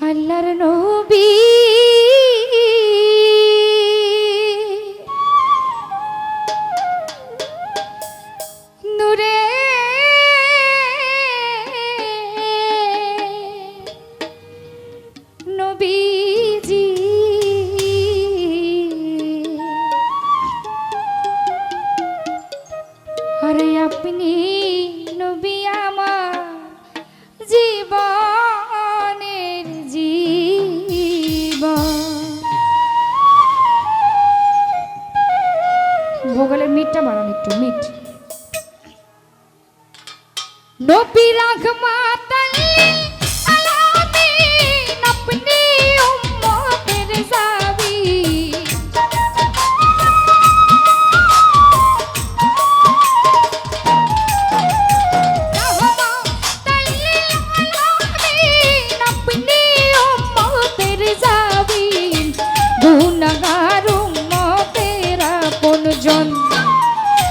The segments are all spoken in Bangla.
আল্লাহর নবী। আপনি নবী আমার জীবনের মিটটা বাড়ান একটু মিট। নবী রাখমাতাল্লি আলামিন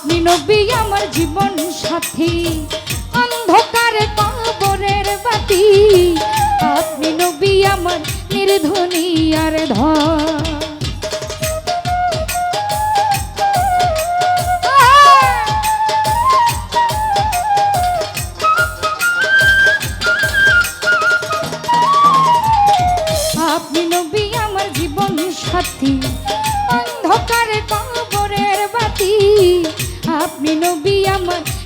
আপনি নবী আমার জীবন সাথী। অন্ধকার কবরের বাতি। আপনি নবী আমার নির্ধনী আর ধর। আপনি নবী আমার জীবন সাথী। অন্ধকার কবরের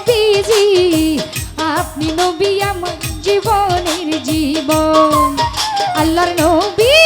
নবীজি আপনি নবী আমার জীবনের জীবন। আল্লাহর নবী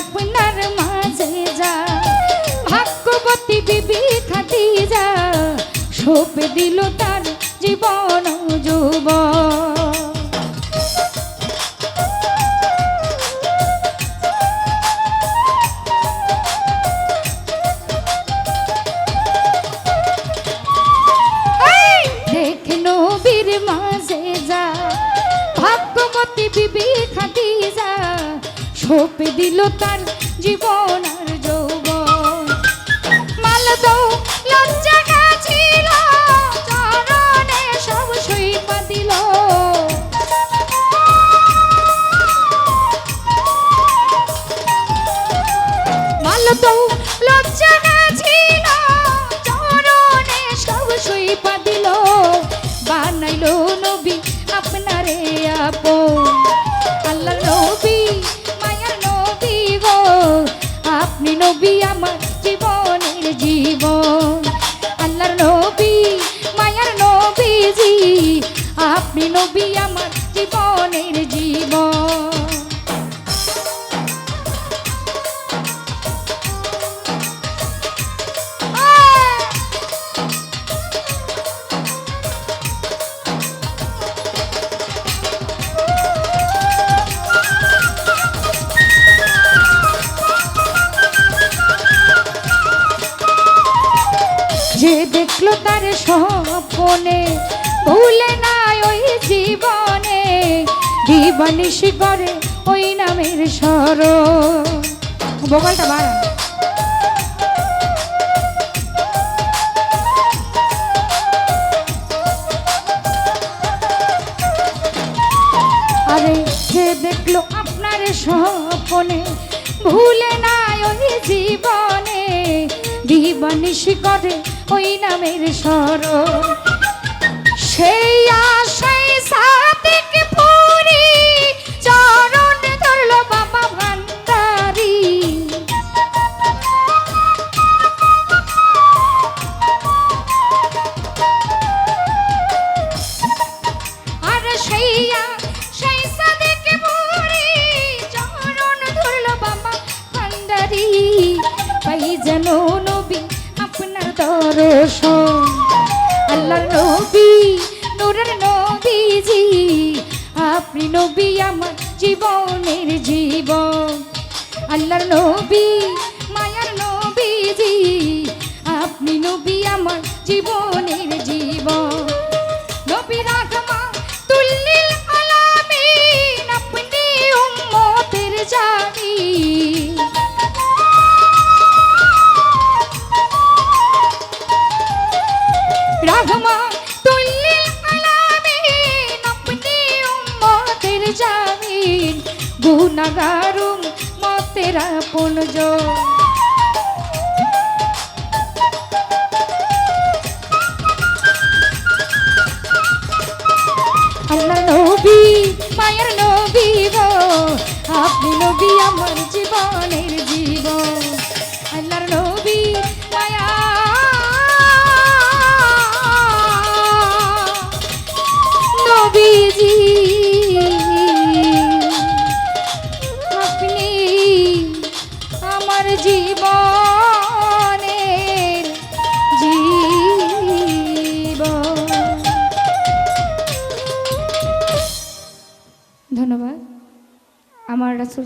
আপনার মাঝে যা, ভাগ্যবতী বিবি খাতি যা সপে দিল তার জীবন যুব। দেখে নবীর মাঝে যা, ভাগ্যবতী বিবি সপে দিল তার জীবন আর মাল দৌ লজ্জা গাছিল, চরণে সব সইপা মাল দৌ লজ্জা গাছিল, চরণে সব সইপা দিল। বানাইলো নবী আপনারে আপন নবী আমার জীবনের জীবন। আল্লাহর নবী মায়ার নবীজি আপনি নবী আমার জীবনের জীবন। দেখল তার স্বপনে। ভুলে না ওই জীবনে। দিবানিশি করে ওই নামের স্মরণ বোকালটা বাড়া। আরে সে দেখল আপনার স্বপনে। ভুলে না ওই জীবনে। দিবানিশি করে ওই নামের স্মরণ সেই দর্শন আল্লাহর নবী, নূরের নবীজি, আপনি নবী আমার জীবনের জীবন। আল্লাহর নবী, মায়ার নবীজি, আপনি নবী আমার জীবন আল্লাহ নবী মায়ের নবী গো আপনি নবী আমার জীবনের জীবন আমার জীবন ধন্যবাদ। আমার রাসুল